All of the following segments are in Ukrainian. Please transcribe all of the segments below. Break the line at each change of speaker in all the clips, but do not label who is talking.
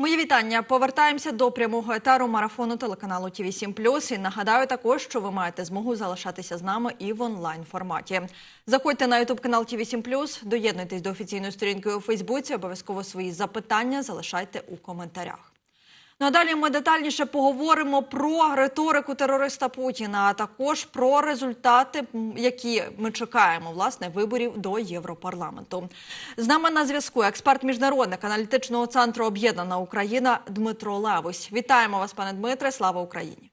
Мої вітання. Повертаємося до прямого етару марафону телеканалу ТВ 7 І нагадаю також, що ви маєте змогу залишатися з нами і в онлайн форматі. Заходьте на ютуб канал ТВ 7 доєднуйтесь до офіційної сторінки у Фейсбуці. Обов'язково свої запитання залишайте у коментарях. Ну а далі ми детальніше поговоримо про риторику терориста Путіна, а також про результати, які ми чекаємо власне виборів до Європарламенту. З нами на зв'язку експерт міжнародник аналітичного центру Об'єднана Україна Дмитро Левусь. Вітаємо вас, пане Дмитре. Слава Україні!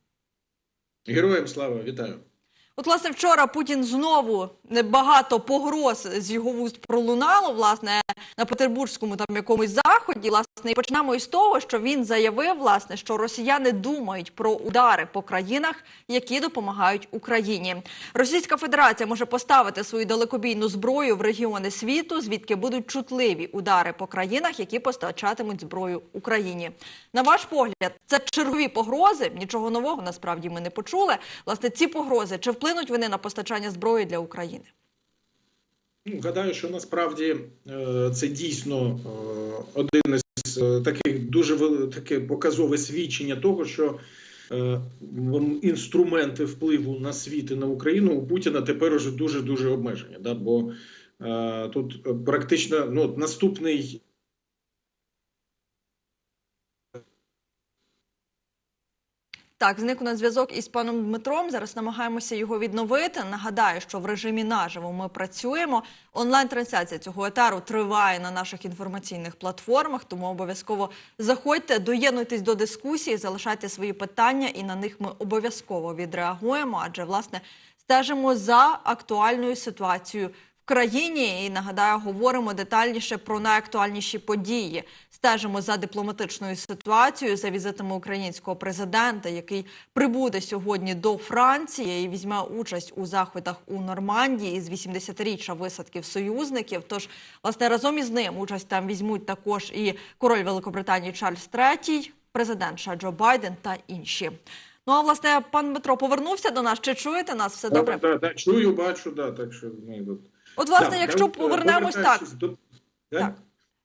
Героям слава, вітаю.
От, власне, вчора Путін знову багато погроз з його вуст пролунало, власне, на Петербурзькому там якомусь заході. Власне, і почнемо із того, що він заявив, власне, що росіяни думають про удари по країнах, які допомагають Україні. Російська Федерація може поставити свою далекобійну зброю в регіони світу, звідки будуть чутливі удари по країнах, які постачатимуть зброю Україні. На ваш погляд, це чергові погрози. Нічого нового насправді ми не почули. Власне, ці погрози чи вплинуть вони на постачання зброї для України?
Ну, гадаю, що насправді е, це дійсно е, один із е, таких дуже таке показове свідчення того, що інструменти впливу на світ і на Україну у Путіна тепер уже дуже дуже обмежені. Бо тут практично ну, наступний
Так, зник у нас зв'язок із паном Дмитром. Зараз намагаємося його відновити. Нагадаю, що в режимі наживо ми працюємо. Онлайн-трансляція цього етеру триває на наших інформаційних платформах, тому обов'язково заходьте, доєднуйтесь до дискусії, залишайте свої питання, і на них ми обов'язково відреагуємо. Адже власне стежимо за актуальною ситуацією країні і нагадаю, говоримо детальніше про найактуальніші події. Стежимо за дипломатичною ситуацією, за візитами українського президента, який прибуде сьогодні до Франції і візьме участь у заходах у Нормандії з 80-річчя висадків союзників. Тож, власне, разом із ним участь там візьмуть також і король Великобританії Чарльз III, президент США Джо Байден та інші. Ну а власне, пан Дмитро повернувся до нас. Чи чуєте нас? Все добре?
Да, да, чую, бачу, да, так що ми тут.
От, власне,
Да,
якщо
е,
повернемось так,
до-?
Так.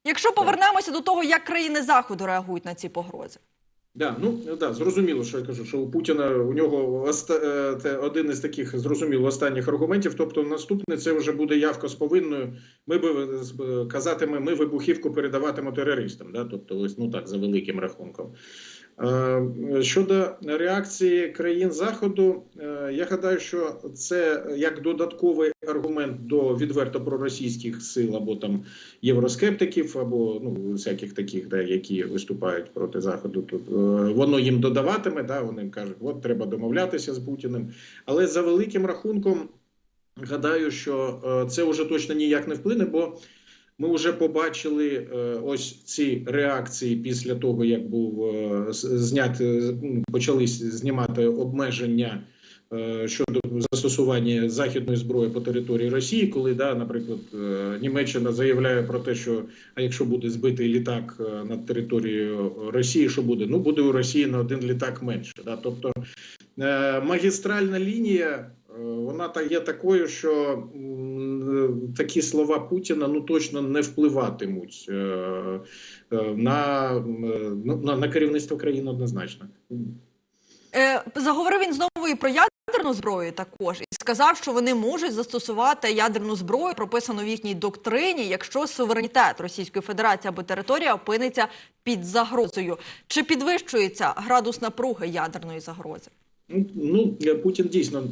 якщо повернемося до того, як країни заходу реагують на ці погрози.
Да, ну да, зрозуміло, що я кажу, що у Путіна у нього оста, е, те, один із таких зрозуміло останніх аргументів. Тобто, наступне це вже буде явка з повинною. Ми би з- казатиме, ми вибухівку передаватимо терористам. Да? Тобто, ось ну так за великим рахунком. Е, Щодо реакції країн заходу, е, я гадаю, що це як додатковий аргумент до відверто проросійських сил або там євроскептиків, або ну всяких таких, да, які виступають проти заходу. Тут е, воно їм додаватиме. Да, вони кажуть, от треба домовлятися з Путіним. Але за великим рахунком, гадаю, що це вже точно ніяк не вплине, бо ми вже побачили е, ось ці реакції після того, як був е, знят, ну, знімати обмеження е, щодо застосування західної зброї по території Росії, коли да, наприклад, Німеччина заявляє про те, що а якщо буде збитий літак над територією Росії, що буде? Ну буде у Росії на один літак менше. Да? Тобто магістральна лінія. Вона є такою, що такі слова Путіна ну точно не впливатимуть е, е, на, е, ну, на, на керівництво країни однозначно.
Заговорив він знову і про ядерну зброю також і сказав, що вони можуть застосувати ядерну зброю, прописану в їхній доктрині, якщо суверенітет Російської Федерації або територія опиниться під загрозою. Чи підвищується градус напруги ядерної загрози?
Ну, Путін дійсно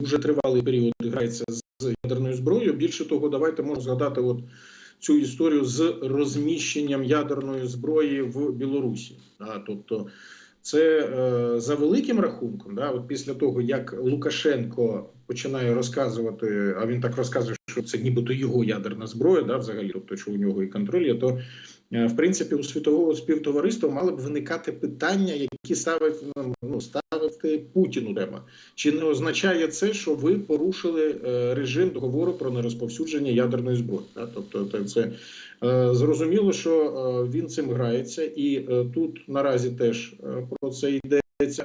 дуже тривалий період грається з ядерною зброєю. Більше того, давайте можна згадати от цю історію з розміщенням ядерної зброї в Білорусі. Да, тобто, це е, за великим рахунком, да, от після того, як Лукашенко починає розказувати, а він так розказує, що це нібито його ядерна зброя, да, взагалі, тобто, що у нього і контроль є, то е, в принципі у світового співтовариства мали б виникати питання, які ставить ну, ставити Путіну треба. Чи не означає це, що ви порушили е, режим договору про нерозповсюдження ядерної зброї? Да? Тобто, це, е, зрозуміло, що він цим грається, і тут наразі теж про це йдеться.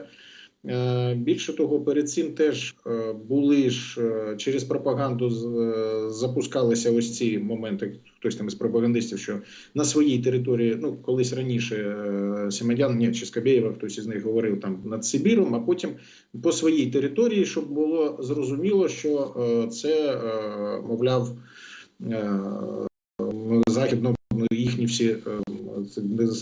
Е, Більше того, перед цим теж е, були ж е, через пропаганду запускалися ось ці моменти, хтось там із пропагандистів, що на своїй території, ну колись раніше Сімадян, ні, чи Скабєєва, хтось із них говорив там над Сибіром, а потім по своїй території, щоб було зрозуміло, що це мовляв західно їхні всі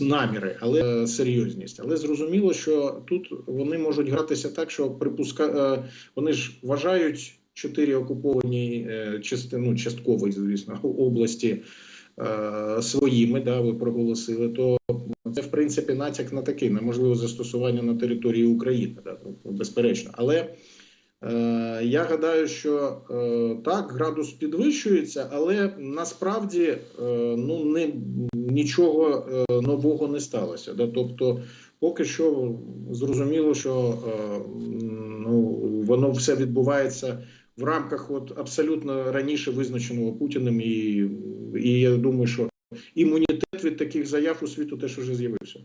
наміри, але е, серйозність. Але зрозуміло, що тут вони можуть гратися так, що припуска е, вони ж вважають чотири окуповані е, частину частково, звісно, області своїми, да, ви проголосили, то це в принципі натяк на таке, на можливе застосування на території України, да, ну, безперечно. Але Я гадаю, що е, так, градус підвищується, але насправді е, ну не нічого е, нового не сталося. Да? Тобто, поки що зрозуміло, що е, ну воно все відбувається в рамках от абсолютно раніше визначеного Путіним, і, і я думаю, що імунітет від таких заяв у світу теж уже з'явився.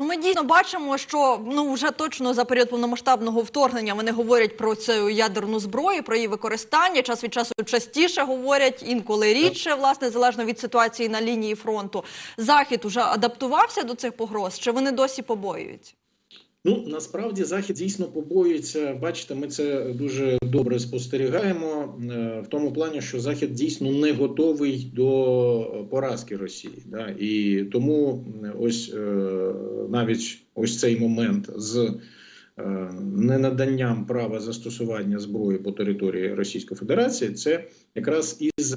Ну, ми дійсно бачимо, що ну вже точно за період повномасштабного вторгнення вони говорять про цю ядерну зброю, про її використання. Час від часу частіше говорять, інколи рідше, власне, залежно від ситуації на лінії фронту. Захід уже адаптувався до цих погроз, чи вони досі побоюються?
Ну насправді захід дійсно побоюється. Бачите, ми це дуже добре спостерігаємо е, в тому плані, що захід дійсно не готовий до поразки Росії. Да? І тому ось е, навіть ось цей момент з е, ненаданням права застосування зброї по території Російської Федерації, це якраз із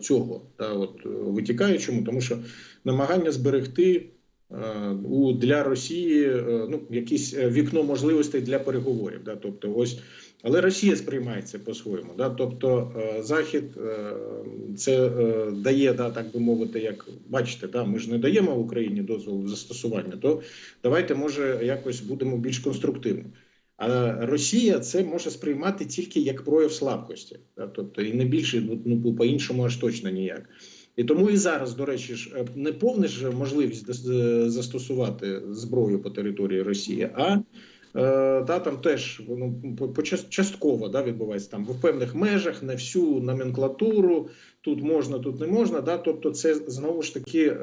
цього, да, от е, витікаючому, тому що намагання зберегти у для Росії е, ну якісь е, вікно можливостей для переговорів. Да, тобто, ось але Росія сприймає це по-своєму. Да, тобто е, Захід е, це е, дає, да, так би мовити, як бачите, да, ми ж не даємо Україні дозволу застосування, то давайте може якось будемо більш конструктивними. А Росія це може сприймати тільки як прояв слабкості, да, тобто і не більше ну по іншому аж точно ніяк. І тому і зараз, до речі, ж е, не повна ж можливість е, застосувати зброю по території Росії, а е, та там теж ну, частково да, відбувається там в певних межах, не всю номенклатуру. Тут можна, тут не можна. Да, тобто, це знову ж таки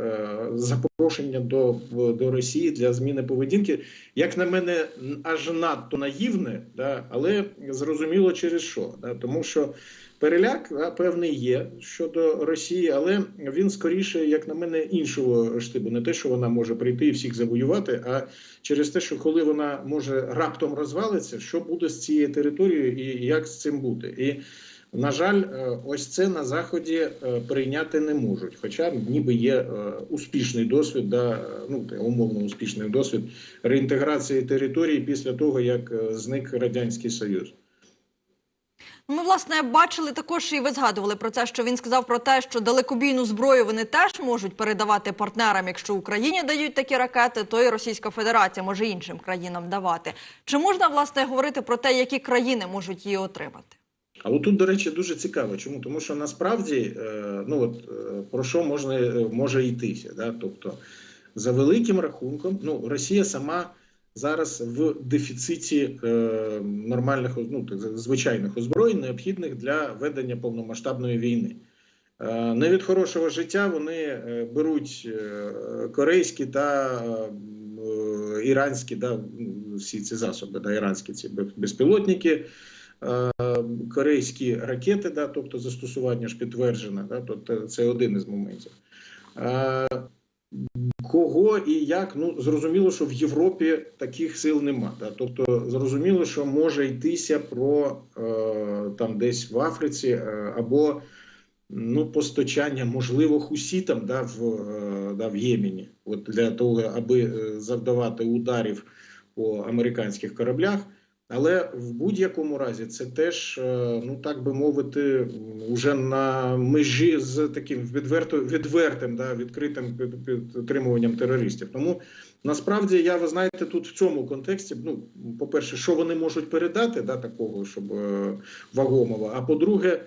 запрошення до, до Росії для зміни поведінки. Як на мене, аж надто наївне, да, але зрозуміло через що. Да, тому що переляк певний є щодо Росії, але він скоріше, як на мене, іншого штибу. Не те, що вона може прийти і всіх завоювати, а через те, що коли вона може раптом розвалиться, що буде з цією територією і як з цим бути. І на жаль, е, ось це на заході е, прийняти не можуть. Хоча ніби є е, успішний досвід, да, ну умовно успішний досвід реінтеграції території після того, як зник радянський союз.
Ну, Ми власне бачили також, і ви згадували про це, що він сказав про те, що далекобійну зброю вони теж можуть передавати партнерам. Якщо Україні дають такі ракети, то і Російська Федерація може іншим країнам давати. Чи можна власне говорити про те, які країни можуть її отримати?
А от тут, до речі, дуже цікаво. Чому? Тому що насправді е, ну от е, про що можна е, може йтися? Да? Тобто, за великим рахунком, ну Росія сама зараз в дефіциті е, нормальних ну, звичайних озброєнь, необхідних для ведення повномасштабної війни. Е, Не від хорошого життя вони е, беруть е, корейські та е, іранські, да, всі ці засоби, да, іранські ці безпілотники е, корейські ракети, да, тобто застосування ж підтверджено, да, тобто це один із моментів. Кого і як, ну зрозуміло, що в Європі таких сил нема. Да? Тобто, зрозуміло, що може йтися про е, там десь в Африці е, або ну, постачання, можливо, хусітам да, в, е, да, в Ємені, от для того, аби е, завдавати ударів по американських кораблях. Але в будь-якому разі це теж, е, ну так би мовити, уже на межі з таким відверто відвертим, да, відкритим під- підтримуванням терористів. Тому насправді я ви знаєте, тут в цьому контексті, ну по-перше, що вони можуть передати, да, такого, щоб е, вагомого. А по-друге,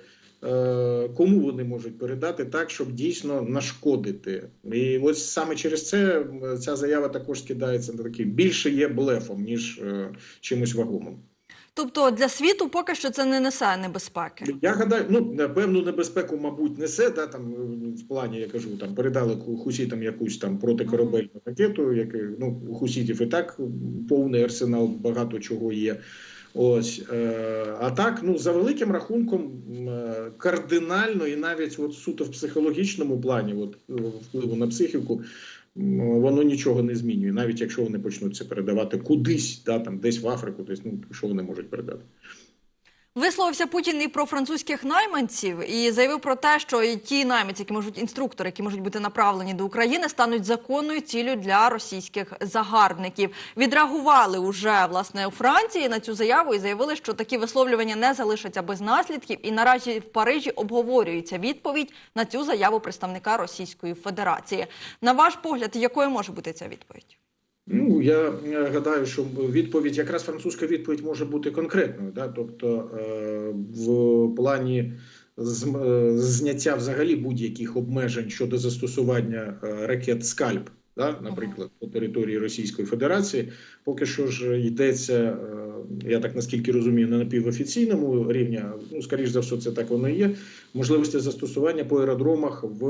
кому вони можуть передати так, щоб дійсно нашкодити. І ось саме через це ця заява також скидається на такий більше є блефом, ніж е, чимось вагомим.
Тобто для світу поки що це не несе небезпеки.
Я гадаю, ну певну небезпеку, мабуть, несе. Да, там е, в плані, я кажу, там передали хусітам якусь там протикорабельну ракету, яке ну у хусітів і так повний арсенал, багато чого є. Ось е, а так, ну за великим рахунком, е, кардинально і навіть от суто в психологічному плані, от е, впливу на психіку, воно нічого не змінює, навіть якщо вони почнуть це передавати кудись, да там десь в Африку, десь ну що вони можуть передати.
Висловився Путін і про французьких найманців і заявив про те, що і ті найманці, які можуть інструктори, які можуть бути направлені до України, стануть законною ціллю для російських загарбників. Відреагували уже власне у Франції на цю заяву і заявили, що такі висловлювання не залишаться без наслідків. І наразі в Парижі обговорюється відповідь на цю заяву представника Російської Федерації. На ваш погляд, якою може бути ця відповідь?
Ну я е, гадаю, що відповідь, якраз французька відповідь може бути конкретною, да? тобто е, в плані е, зняття взагалі будь-яких обмежень щодо застосування ракет скальп, да? наприклад, по території Російської Федерації, поки що ж йдеться, я так наскільки розумію, на напівофіційному рівні, ну скоріш за все, це так воно і є. Можливості застосування по аеродромах в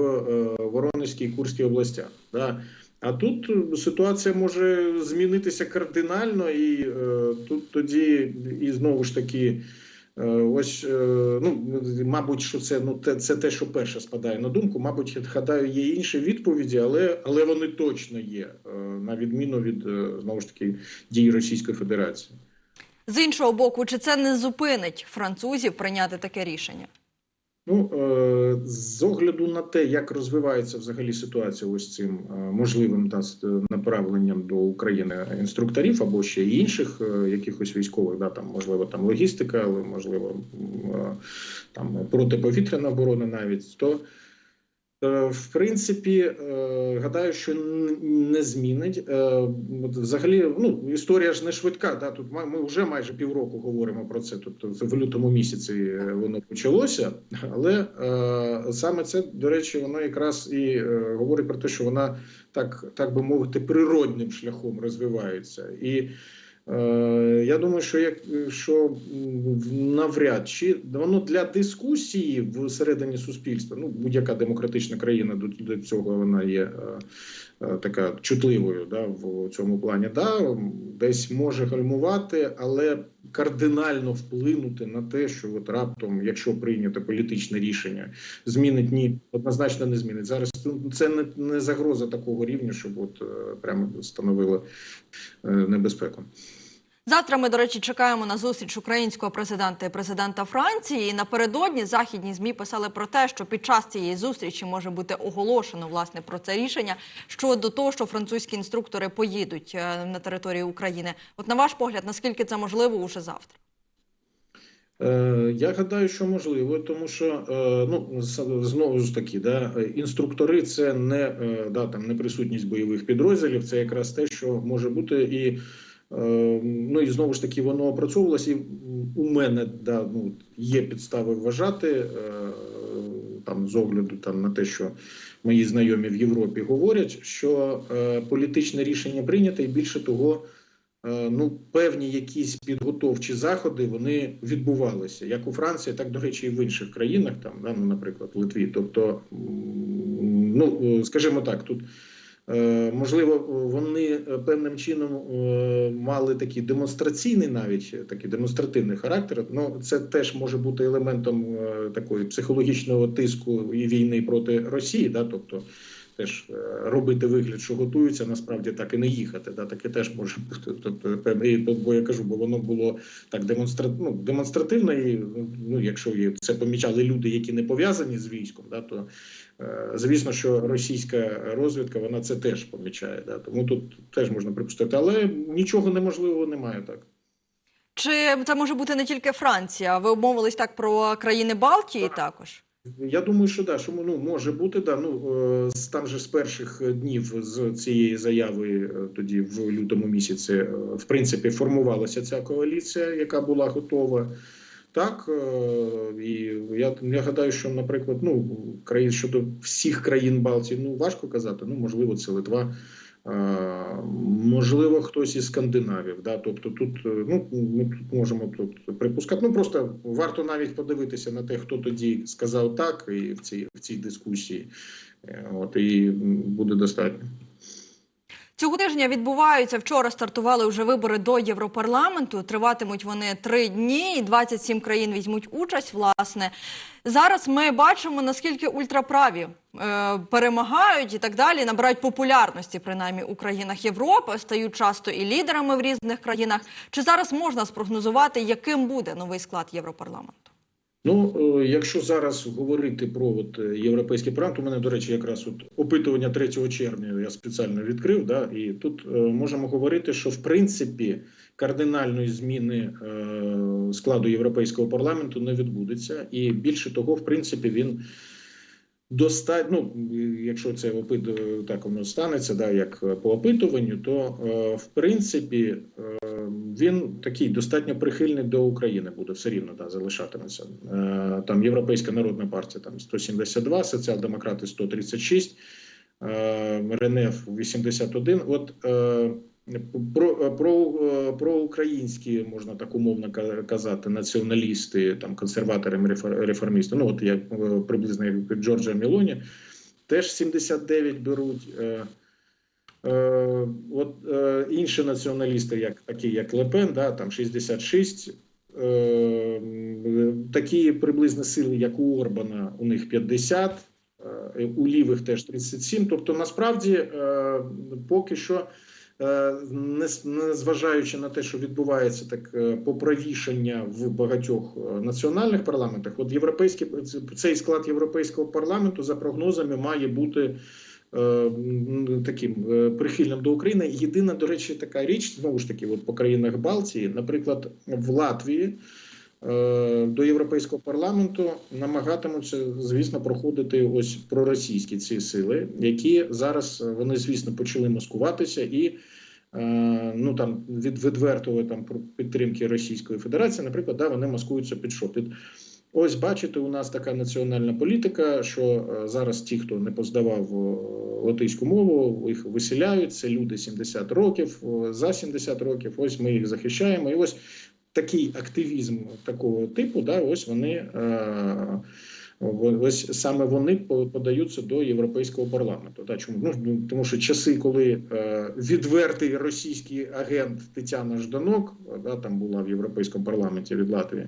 Воронезькій і Курській областях. Да? А тут е, ситуація може змінитися кардинально, і е, тут тоді і знову ж таки. е, Ось е, ну мабуть, що це ну те, це те, що перше спадає на думку. Мабуть, гадаю, є інші відповіді, але але вони точно є е, на відміну від е, знову ж таки дій Російської Федерації.
З іншого боку, чи це не зупинить французів прийняти таке рішення?
Ну е, з огляду на те, як розвивається взагалі ситуація, ось цим е, можливим да, з- направленням до України інструкторів або ще інших е, якихось військових, да там можливо там логістика, але можливо е, там протиповітряна оборона, навіть то. Е, В принципі, е, гадаю, що не змінить. Е, Взагалі, ну історія ж не швидка. Да? Тут ми вже майже півроку говоримо про це. Тобто в лютому місяці воно почалося, але саме це, до речі, воно якраз і говорить про те, що вона так, так би мовити, природним шляхом розвивається. І я думаю, що як що навряд чи воно для дискусії всередині суспільства, ну будь-яка демократична країна до, до цього вона є. е, е, Така чутливою да, в цьому плані, да, десь може гальмувати, але кардинально вплинути на те, що от раптом, якщо прийнято політичне рішення, змінить ні, однозначно не змінить. Зараз ну, це не, не загроза такого рівня, щоб от е, прямо становило е, небезпеку.
Завтра ми, до речі, чекаємо на зустріч українського президента і президента Франції. І напередодні західні змі писали про те, що під час цієї зустрічі може бути оголошено власне про це рішення щодо того, що французькі інструктори поїдуть е, на територію України. От на ваш погляд, наскільки це можливо уже завтра?
Е, Я гадаю, що можливо, тому що е, ну знову ж таки, да, інструктори це не да там не присутність бойових підрозділів, це якраз те, що може бути і. Е, Ну і знову ж таки воно опрацьовувалося. І у мене да, ну, є підстави вважати е, там з огляду там на те, що мої знайомі в Європі говорять, що е, політичне рішення прийнято, і більше того, е, ну певні якісь підготовчі заходи вони відбувалися як у Франції, так до речі, і в інших країнах, там да, ну, наприклад, в Литві. Тобто, ну скажімо так, тут. Е, Можливо, вони е, певним чином е, мали такий демонстраційний, навіть такий демонстративний характер. Ну це теж може бути елементом такої психологічного тиску і війни проти Росії, да, тобто теж робити вигляд, що готуються, насправді так і не їхати. Да, таке теж може бути. Тобто, і, бо я кажу, бо воно було так демонстра... ну, демонстративно, і ну, якщо це помічали люди, які не пов'язані з військом, да, то звісно, що російська розвідка вона це теж помічає. Да, тому тут теж можна припустити, але нічого неможливого немає так.
Чи це може бути не тільки Франція? Ви обмовились так про країни Балтії також?
Я думаю, що да, що ну може бути да. Ну е, там же з перших днів з цієї заяви, е, тоді в лютому місяці, е, в принципі, формувалася ця коаліція, яка була готова. Так е, і я, я гадаю, що, наприклад, ну країн щодо всіх країн Балтії, ну важко казати. Ну можливо, це Литва, Е, Можливо, хтось із скандинавів. Да? Тобто тут е, ну, ми тут можемо тут припускати. Ну просто варто навіть подивитися на те, хто тоді сказав так і в цій, в цій дискусії. От і буде достатньо.
Цього тижня відбуваються. Вчора стартували вже вибори до Європарламенту. Триватимуть вони три дні, і 27 країн візьмуть участь. Власне, зараз ми бачимо наскільки ультраправі е, перемагають і так далі, набирають популярності, принаймні у країнах Європи, стають часто і лідерами в різних країнах. Чи зараз можна спрогнозувати, яким буде новий склад Європарламенту?
Ну, е, якщо зараз говорити про от е, європейський проект, у мене, до речі, якраз от опитування 3 червня я спеціально відкрив. Да, і тут е, можемо говорити, що в принципі кардинальної зміни складу європейського парламенту не відбудеться, і більше того, в принципі, він достатньо. Ну, якщо це так воно станеться, да, як по опитуванню, то е, в принципі е, він такий достатньо прихильний до України буде все рівно да, залишатиметься. Е, Там Європейська народна партія там 172, соціал-демократи 136, е, РНФ 81. От про, е, про українські можна так умовно ка- казати, націоналісти, там консерватори, рефор- реформісти. Ну от як е, приблизно як Джорджа Мілоні, теж 79 беруть. Е, Е, от е, інші націоналісти, як такі як Лепен, да, там 66, е, такі приблизно сили, як у Орбана, у них 50, е, у лівих теж 37. Тобто, насправді, е, поки що, е, не, зважаючи на те, що відбувається так поправішення в багатьох е, національних парламентах, от європейський цей склад європейського парламенту за прогнозами має бути е, таким е, прихильним до України. Єдина, до речі, така річ знову ж таки, от по країнах Балтії, наприклад, в Латвії. Е, До європейського парламенту намагатимуться, звісно, проходити ось проросійські ці сили, які зараз е, вони, звісно, почали маскуватися і е, ну там від відвертої там підтримки Російської Федерації, наприклад, да, вони маскуються під що? Під Ось бачите, у нас така національна політика, що зараз ті, хто не поздавав латиську мову, їх виселяють. Це люди 70 років, за 70 років. Ось ми їх захищаємо. І ось такий активізм такого типу, да, ось вони. Е, Ось саме вони по- подаються до європейського парламенту. Та чому ну тому, що часи, коли е, відвертий російський агент Тетяна Жданок, да, там була в європейському парламенті від Латвії,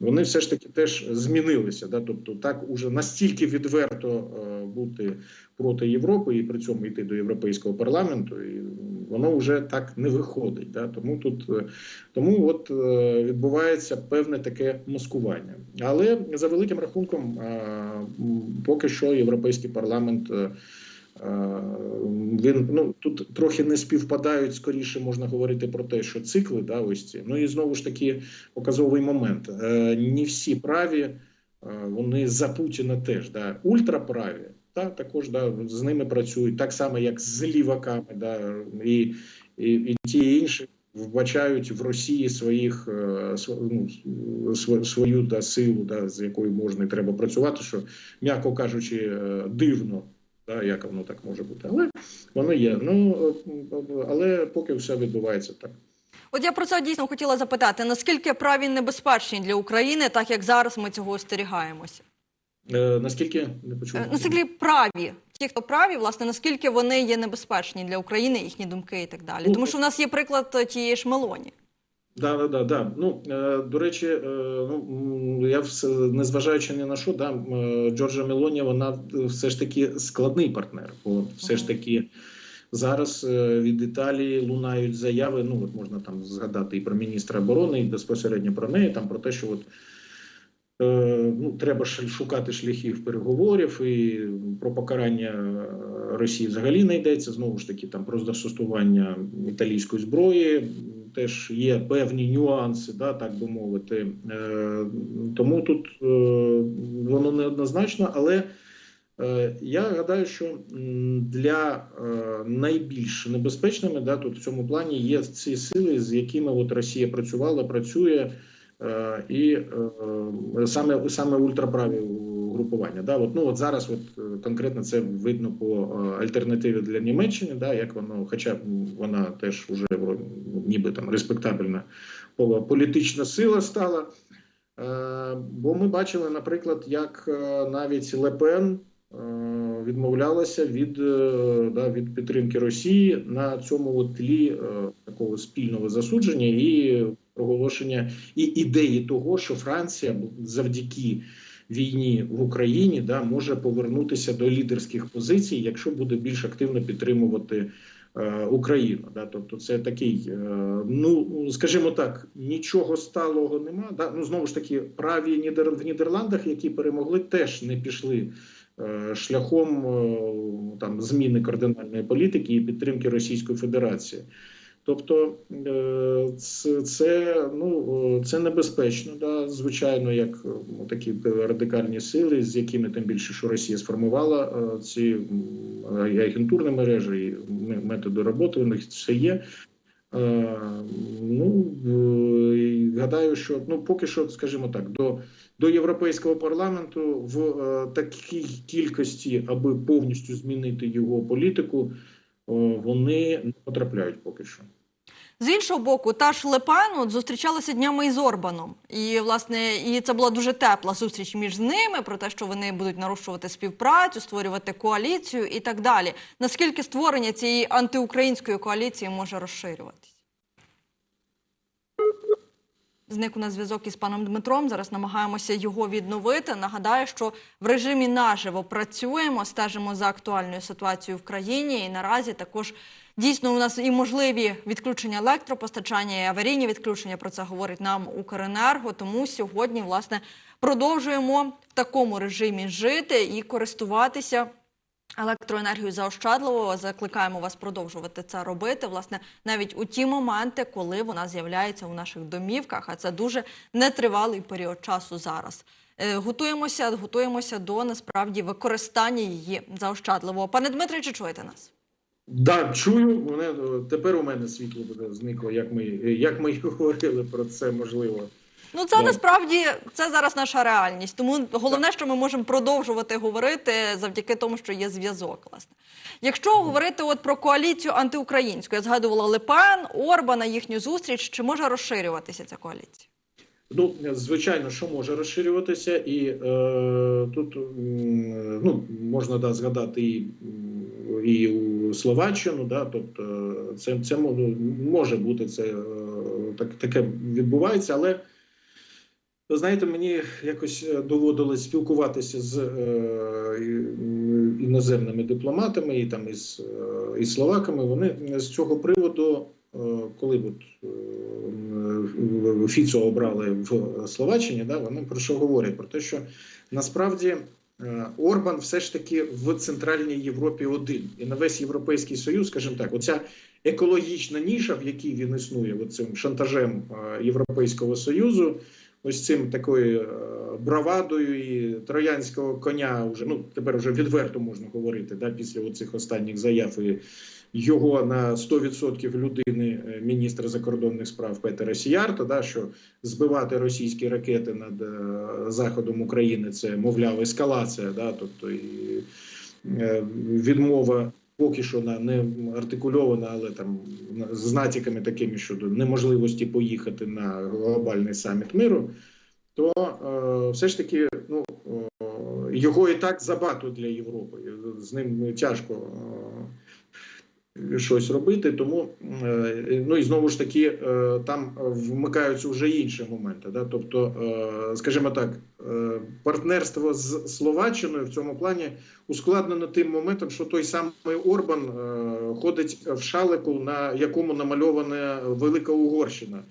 вони все ж таки теж змінилися. Да? Тобто, так уже настільки відверто е, бути проти Європи і при цьому йти до європейського парламенту, і воно вже так не виходить. Да? Тому тут е, тому от е, відбувається певне таке маскування. Але за великим рахунком, е, поки що європейський парламент. Він ну тут трохи не співпадають. Скоріше можна говорити про те, що цикли, да, ось ці. Ну і знову ж таки показовий момент. Е, Не всі праві, е, вони за Путіна теж да, ультраправі, та також да, з ними працюють так само, як з ліваками, да, і, і, і ті інші вбачають в Росії своїх е, ну, свою да, силу, да, з якою можна і треба працювати, що м'яко кажучи, е, дивно. Да, як воно так може бути, але воно є. Ну е, але поки все відбувається так.
От я про це дійсно хотіла запитати: наскільки праві небезпечні для України, так як зараз ми цього остерігаємося?
Е, наскільки не почув?
Е, Наскільки праві, ті, хто праві, власне, наскільки вони є небезпечні для України, їхні думки і так далі.
Ну,
Тому що в нас є приклад тієї ж Мелоні.
Да, да, да, да. Ну е, до речі, е, ну я все незважаючи ні на що, да, е, Джорджа Мелоні, вона все ж таки складний партнер. Бо все ж таки зараз від Італії лунають заяви. Ну от можна там згадати і про міністра оборони, і безпосередньо про неї, там про те, що от. Ну, треба шукати шляхів переговорів і про покарання е, Росії взагалі не йдеться. Знову ж таки, там про застосування італійської зброї теж є певні нюанси, да, так би мовити. Е, тому тут е, воно неоднозначно, але е, я гадаю, що для е, найбільш небезпечними да, тут в цьому плані є ці сили, з якими от Росія працювала, працює. Е, І е, саме саме ультраправі угрупування. Да, от, ну от зараз, от е, конкретно це видно по альтернативі для Німеччини, да, як воно, хоча вона теж вже ніби там респектабельна політична сила стала. Бо ми бачили, наприклад, як навіть Лепен відмовлялася від, е, да, від підтримки Росії на цьому тлі е, такого спільного засудження і проголошення і ідеї того, що Франція завдяки війні в Україні да, може повернутися до лідерських позицій, якщо буде більш активно підтримувати е, Україну. Да. Тобто, це такий, е, ну скажімо так, нічого сталого нема. Да. Ну знову ж таки, праві Нідер... в Нідерландах, які перемогли, теж не пішли. Е, Шляхом е, там зміни кардинальної політики і підтримки Російської Федерації, тобто е, це, ну це небезпечно, да звичайно, як такі радикальні сили, з якими тим більше, що Росія сформувала ці агентурні мережі, і методи роботи у них все є. Е, Ну е, гадаю, що ну поки що, скажімо так, до, до європейського парламенту в е, такій кількості, аби повністю змінити його політику, о, вони не потрапляють поки що.
З іншого боку, та ж Лепен зустрічалася днями із Орбаном, і власне і це була дуже тепла зустріч між ними про те, що вони будуть нарощувати співпрацю, створювати коаліцію і так далі. Наскільки створення цієї антиукраїнської коаліції може розширюватись? Зник у нас зв'язок із паном Дмитром. Зараз намагаємося його відновити. Нагадаю, що в режимі наживо працюємо, стежимо за актуальною ситуацією в країні. І наразі також дійсно у нас і можливі відключення електропостачання, і аварійні відключення. Про це говорить нам Укренерго. Тому сьогодні, власне, продовжуємо в такому режимі жити і користуватися. Електроенергію заощадливо закликаємо вас продовжувати це робити. Власне, навіть у ті моменти, коли вона з'являється у наших домівках, а це дуже нетривалий період часу зараз. Е, Готуємося, готуємося до насправді використання її заощадливо. Пане Дмитре, чи чуєте нас?
Да, чую. Мене е, тепер у мене світло буде зникло, як ми як ми говорили про це, можливо.
Ну це
Ну.
насправді це зараз наша реальність. Тому головне, що ми можемо продовжувати говорити завдяки тому, що є зв'язок. Власне, якщо говорити от про коаліцію антиукраїнську, я згадувала Лепен, Орбана, їхню зустріч, чи може розширюватися ця коаліція?
Ну, звичайно, що може розширюватися, і е, тут ну, можна да, згадати і, і у Словаччину, да, тобто це, це може бути це е, так, таке відбувається, але ви знаєте, мені якось е, доводилось спілкуватися з е, іноземними дипломатами і там із, е, із словаками. Вони з цього приводу, коли от, Фіцо обрали в Словаччині, да, вони про що говорять? Про те, що насправді Орбан все ж таки в Центральній Європі один і на весь Європейський Союз, скажімо так, оця екологічна ніша, в якій він існує, цим шантажем Європейського Союзу, ось цим такою е, бравадою і троянського коня, вже ну тепер вже відверто можна говорити, да, після оцих останніх заяв і його на 100% людини е, міністра закордонних справ Петера Сіярта, да, що збивати російські ракети над е, заходом України це мовляв ескалація, да, тобто і відмова. Поки що не артикульована, але там з натяками такими щодо неможливості поїхати на глобальний саміт миру, то е, все ж таки ну, е, його і так забагато для Європи. З ним тяжко е, щось робити. Тому е, ну і знову ж таки е, там вмикаються вже інші моменти. Да? Тобто, е, скажімо так, партнерство з Словаччиною в цьому плані ускладнено тим моментом, що той самий Орбан ходить в шалику, на якому намальована Велика Угорщина.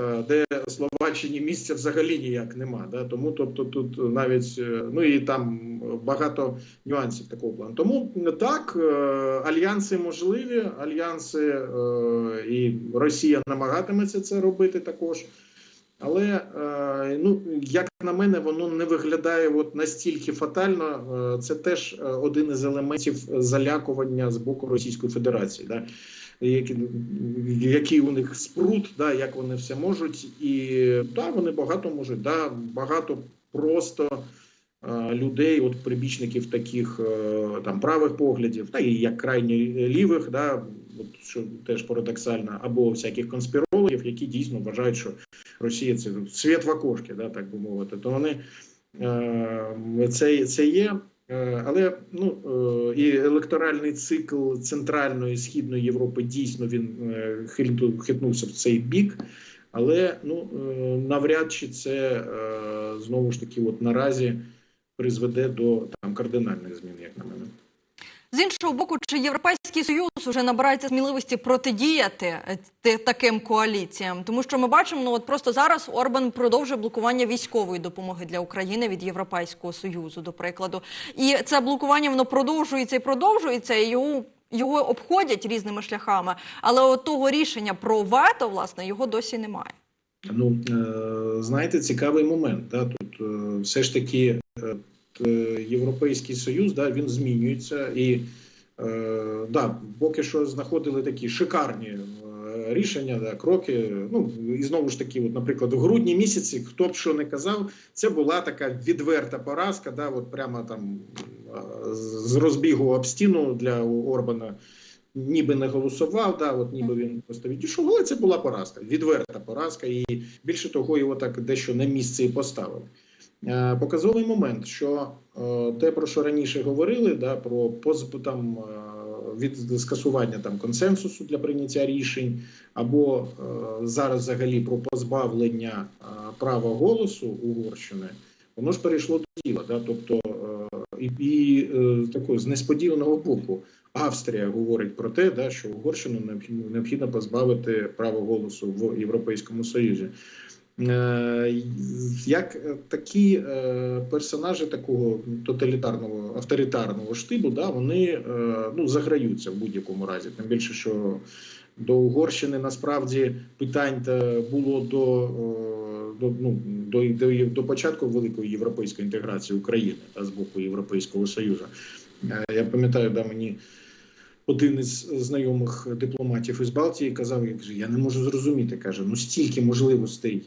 Е, Де Словаччині місця взагалі ніяк нема, да тому, тобто, тут навіть е, ну і там багато нюансів такого плану. Тому так е, альянси можливі, альянси і Росія намагатиметься це робити також. Але ну як на мене, воно не виглядає от настільки фатально. Це теж один із елементів залякування з боку Російської Федерації, да які, який у них спрут, да, як вони все можуть, і да, вони багато можуть, да, багато просто е, людей, от прибічників таких е, там правих поглядів, та і як крайні лівих, да, от, що теж парадоксально, або всяких конспірологів, які дійсно вважають, що Росія це світ в окошки, да, так би мовити, то вони е, це, це є. Е, Але ну е, і електоральний цикл центральної і східної Європи дійсно він е, хитнувся в цей бік. Але ну навряд чи це знову ж таки, от наразі призведе до там кардинальних змін, як на мене.
З іншого боку, чи Європейський Союз уже набирається сміливості протидіяти е, таким коаліціям? Тому що ми бачимо, ну от просто зараз Орбан продовжує блокування військової допомоги для України від Європейського Союзу, до прикладу. І це блокування воно продовжується і продовжується, і його, його обходять різними шляхами. Але от того рішення про вето, власне, його досі немає.
Ну е, знаєте, цікавий момент. Да? Тут е, все ж таки Європейський Союз да, він змінюється і е, да, поки що знаходили такі шикарні е, рішення, да, кроки. Ну і знову ж таки, от, наприклад, у грудні місяці, хто б що не казав, це була така відверта поразка. Да, от прямо там е, з розбігу об стіну для Орбана. Ніби не голосував, да, от ніби він просто відійшов, але це була поразка, відверта поразка, і більше того, його так дещо на місце і поставили. Е, Показовий момент, що е, те, про що раніше говорили, да, про позб, там, е, від скасування там, консенсусу для прийняття рішень, або зараз взагалі про позбавлення права голосу Угорщини, воно ж перейшло до діла. Да, тобто, і, і такого з несподіваного боку. Австрія говорить про те, да, що Угорщину необхідно позбавити права голосу в Європейському Союзі. Е, Як такі е, персонажі такого тоталітарного авторитарного штибу, да, вони е, ну, заграються в будь-якому разі. Тим більше, що до Угорщини насправді питань було до, до, ну, до, до, до початку великої європейської інтеграції України та з боку Європейського Союзу. Я пам'ятаю, да, мені один із знайомих дипломатів із Балтії казав, я каже, я не можу зрозуміти. каже, ну стільки можливостей,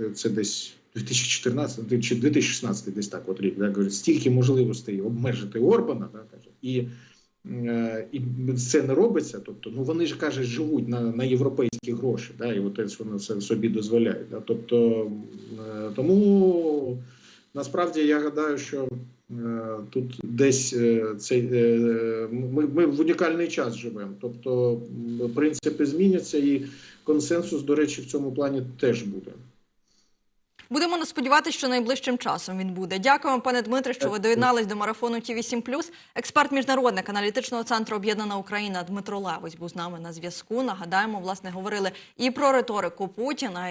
е, це десь 2014 чи 2016 десь так от рік, стільки можливостей обмежити Орбана, да, каже, і, е, і це не робиться. Тобто, ну вони ж каже, живуть на, на європейські гроші, да, і от вони це собі дозволяють. Да, тобто, е, тому насправді я гадаю, що Е, Тут десь е, цей е, ми, ми в унікальний час живемо. Тобто принципи зміняться, і консенсус, до речі, в цьому плані теж буде.
Будемо сподіватися, що найближчим часом він буде. Дякуємо, пане Дмитре, що ви доєднались до марафону ТІВІ 7 Експерт міжнародник аналітичного центру Об'єднана Україна Дмитро Левось був з нами на зв'язку. Нагадаємо, власне, говорили і про риторику Путіна, і